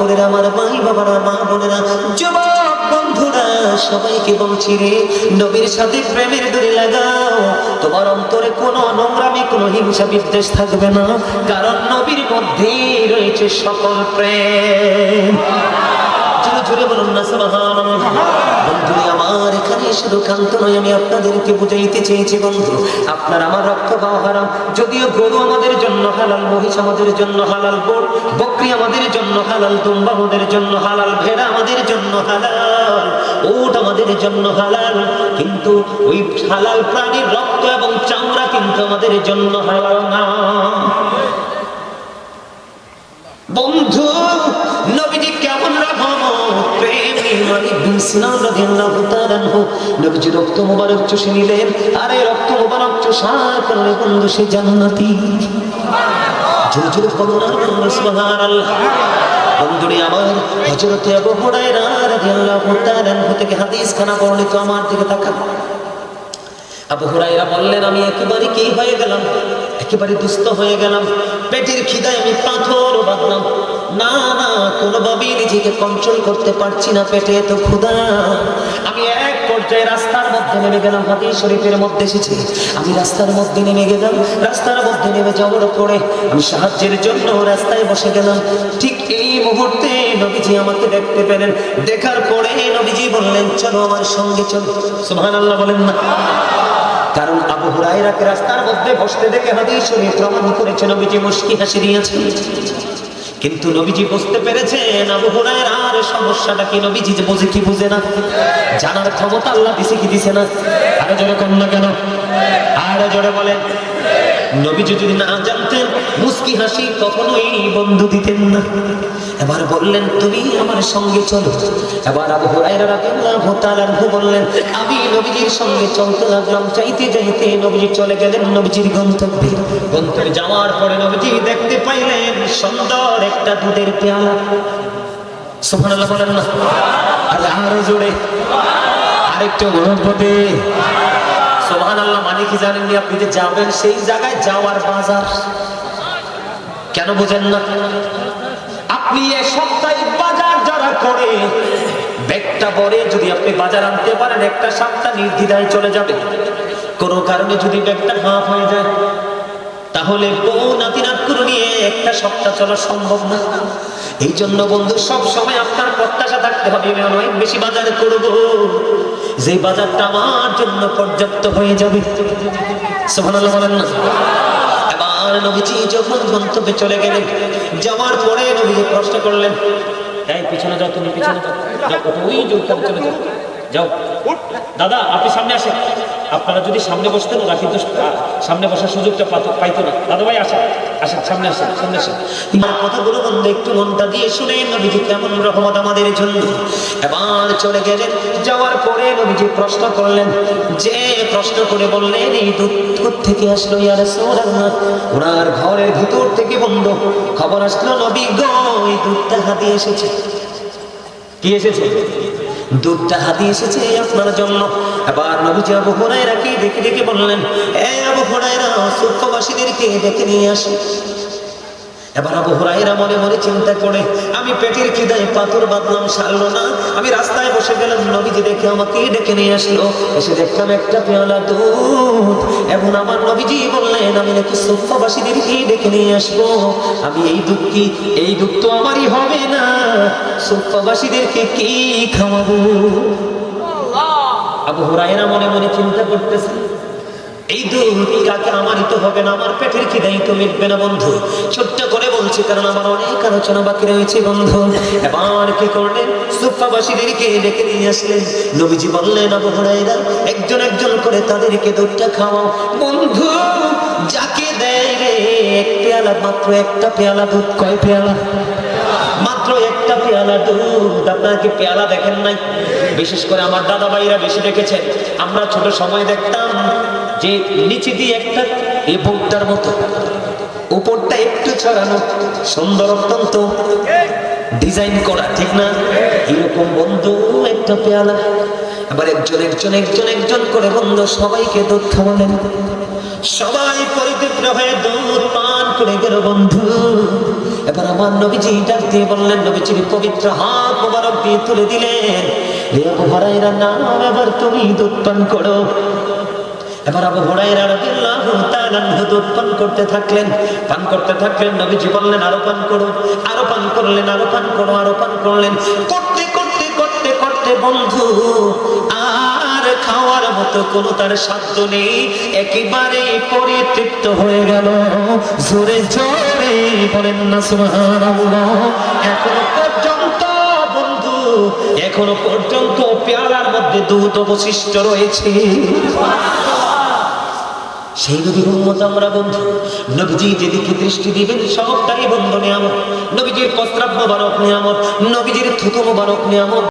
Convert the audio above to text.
করে আমার ভাই বাবারা, মা বোনেরা যুবক বন্ধুরা, সবাইকে বলছি রে, নবীর সাথে প্রেমের দড়ি লাগাও। তোমার অন্তরে কোনো নোংরামি, কোনো হিংসা, বিদ্বেষ থাকবে না, কারণ নবীর মধ্যে রয়েছে সকল প্রেম। জোরে জোরে বলুন না সবাই বন্ধুরে শুধু নয় আমি আপনাদেরকে বুঝাইতে চেয়েছি, বন্ধু। আপনার আমার রক্ত পাওয়া হারাম। যদিও গরু আমাদের জন্য হালাল, মহিষ আমাদের জন্য হালাল বোর বকরি আমাদের জন্য হালাল, দুম্বা আমাদের জন্য হালাল, ভেড়া আমাদের জন্য হালাল, ওট আমাদের জন্য হালাল। কিন্তু ওই হালাল প্রাণীর রক্ত এবং চামড়া কিন্তু আমাদের জন্য হালাল না। আমার দিকে বললেন, আমি একেবারে কি হয়ে গেলাম? একেবারে দুস্থ হয়ে গেলাম। পেটের খিদায় আমি পাথর বাঁধলাম। না না কোনোভাবেই নিজেকে কন্ট্রোল করতে পারছি না পেটে এত ক্ষুধা। আমি এক পর্যায়ে রাস্তার মধ্যে নেমে গেলাম, হাদিস শরীফের মধ্যে এসেছি। আমি রাস্তার মধ্যে নেমে গেলাম, রাস্তার মধ্যে নেমে যাওয়ার পরে আমি সাহায্যের জন্য রাস্তায় বসে গেলাম। ঠিক এই মুহূর্তে নবীজি আমাকে দেখতে পেলেন। দেখার পরে নবীজি বললেন, চলো আমার সঙ্গে চলো। সুবহানাল্লাহ বলেন না। কারণ আবু হুরায়রাকে রাস্তার মধ্যে বসতে দেখে হাদিস শরীফ প্রমাণ করেছে, নবীজি মুশকি হাসি দিয়েছেন। কিন্তু নবীজি বুঝতে পেরেছেন, আবু হুরায়রার সমস্যাটা কি? নবীজি যে বোঝে কি বুঝে না? জানার ক্ষমতা আল্লাহ দিছে কি দিছে না? আরও জোরে কম না কেন? আরও জোরে বলেন। নবীজি যদি না জানতেন, মুস্কি হাসি কখনোই বন্ধু দিতেন না। এবার বললেন, তুমি আমার সঙ্গে চলো। এবার আবু হুরায়রা রাদিয়াল্লাহু তাআলা বললেন, আমি নবীজির সঙ্গে চলতে লাগলাম, চাইতে চাইতে নবীজি চলে গেলেন নবীজির গন্তব্যে। গন্তব্যে যাওয়ার পরে নবীজি দেখতে পাইলেন সুন্দর একটা দুধের পেয়ালা। সুবহানাল্লাহ বলেন না। আরে আরও জোরে। আরেকটু মহব্বতে সোহান আল্লাহ মানে কি জানেননি আপনি যে যাবেন সেই জায়গায় যাওয়ার বাজার? কেন বোঝেন না? আপনি এ সপ্তাহে বাজার যারা করে ব্যাগটা পরে যদি আপনি বাজার আনতে পারেন, একটা সপ্তাহ নির্দ্বিধায় চলে যাবে। কোনো কারণে যদি ব্যাগটা হাফ হয়ে যায়, তাহলে বউ নাতি নিয়ে একটা সপ্তাহ চলা সম্ভব না। এই জন্য বন্ধু, সব সময় আপনার প্রত্যাশা থাকতে হবে, আমি অনেক বেশি বাজারে করব। যে বাজারটা আমার জন্য পর্যাপ্ত হয়ে যাবে। সুবহানাল্লাহ, বলেন না। এবার নবীজি যখন গন্তব্যে চলে গেলেন, যাওয়ার পরে নবীজি প্রশ্ন করলেন, এই, পিছনে যাও তুমি, পিছনে যাও। ওই যুগটা চলে যাও। যাও। দাদা, আপনি সামনে আসেন। আপনারা যদি সামনে বসতেন, ওরা কিন্তু সামনে বসার সুযোগটা পাইতো না। দাদা ভাই, আসেন। আসেন, সামনে আসেন সামনে আসেন। আমার কথাগুলো বন্ধু একটু মনটা দিয়ে শুনে নবীজি কেমন রহমত আমাদের জন্য। এবার চলে গেলেন, যাওয়ার পরে নবীজি প্রশ্ন করলেন, যে প্রশ্ন করে বললেন, এই দুধ থেকে আসলো ইয়ার সোরাল্লাহ ওনার ঘরের ভিতর থেকে বন্ধ খবর আসলো, নবী গো, এই দুধটা হাতে এসেছে। কি এসেছে? দুধটা হাতি এসেছে আপনার জন্য। আবার নবীজি আবু হুরায়রাকে দেখে দেখে বললেন, এ আবু হরাইরা সুখবাসীদেরকে দেখে নিয়ে আসো। এবার আবু হুরায়রা মনে মনে চিন্তা করে আমি পেটের খিদায় পাথর বাঁধলাম সারলো না। আমি রাস্তায় বসে গেলাম নবীজি দেখে আমাকে ডেকে নিয়ে আসলো। এসে দেখলাম একটা পেয়ালা দুধ। এখন আমার নবীজি বললেন আমি নাকি সুফাবাসীদেরকে ডেকে নিয়ে আসব? আমি এই দুধ কি এই দুধ তো আমারই হবে না। সুফাবাসীদেরকে কি খাওয়াবো? আবু হুরায়রা মনে মনে চিন্তা করতেছে এই দুধ কাকে আমারই তো হবে না আমার পেটের খিদাই তো মিটবে না বন্ধু। ছোট্ট বলছি কারণ আমার অনেক আলোচনা বাকি রয়েছে বন্ধু। এবার কি করলেন? সুফাবাসীদেরকে ডেকে নিয়ে আসলেন। নবীজি বললেন আবু একজন একজন করে তাদেরকে দুধটা খাওয়াও। বন্ধু যাকে দেয় রে এক পেয়ালা মাত্র একটা পেয়ালা দুধ। কয় পেয়ালা? মাত্র একটা পেয়ালা দুধ। আপনারা কি পেয়ালা দেখেন নাই? বিশেষ করে আমার দাদা ভাইরা বেশি দেখেছেন। আমরা ছোট সময় দেখতাম যে নিচে দিয়ে একটা এই ভোগটার মতো উপরটা একটু ছড়ানো। সুন্দর অত্যন্ত। ডিজাইন করা, ঠিক না? এরকম বন্ধু, একটা পেয়ালা। এবার একজন একজন একজন একজন করে বন্ধু সবাইকে দুধ খাওয়ালেন সবাই পরিতৃপ্ত হয়ে দুধ পান করে গেল বন্ধু। এবার আমার নবীজি ডাক দিয়ে বললেন, নবীজির পবিত্র হাত মোবারক দিয়ে তুলে দিলেন। হে আবু হরাইরা নাম এবার তুমি দুধ পান করো। এবার আবু হুরায়রা রাদিয়াল্লাহু তাআলা দুধ পান করতে থাকলেন। পান করতে থাকলেন, নবীজি বললেন, আরও পান করো, আরও পান করলেন, আরও পান করো, আরও পান করলেন। করতে করতে করতে করতে বন্ধু, আর খাওয়ার মতো কোনো তার সাধ্য নেই। একেবারে পরিতৃপ্ত হয়ে গেল। জোরে জোরে বলেন না, সুবহানাল্লাহ। এখনও পর্যন্ত বন্ধু, এখনও পর্যন্ত পেয়ালার মধ্যে দুধ অবশিষ্ট রয়েছে। সেই নবীর উন্মত আমরা বন্ধু। নবীজি যেদিকে দৃষ্টি দিবেন, সবটাই বন্ধ নেয়ামত। নবীজির প্রস্রাব মোবারক নেয়ামত, নবীজির থুতু মোবারক নিয়ামত।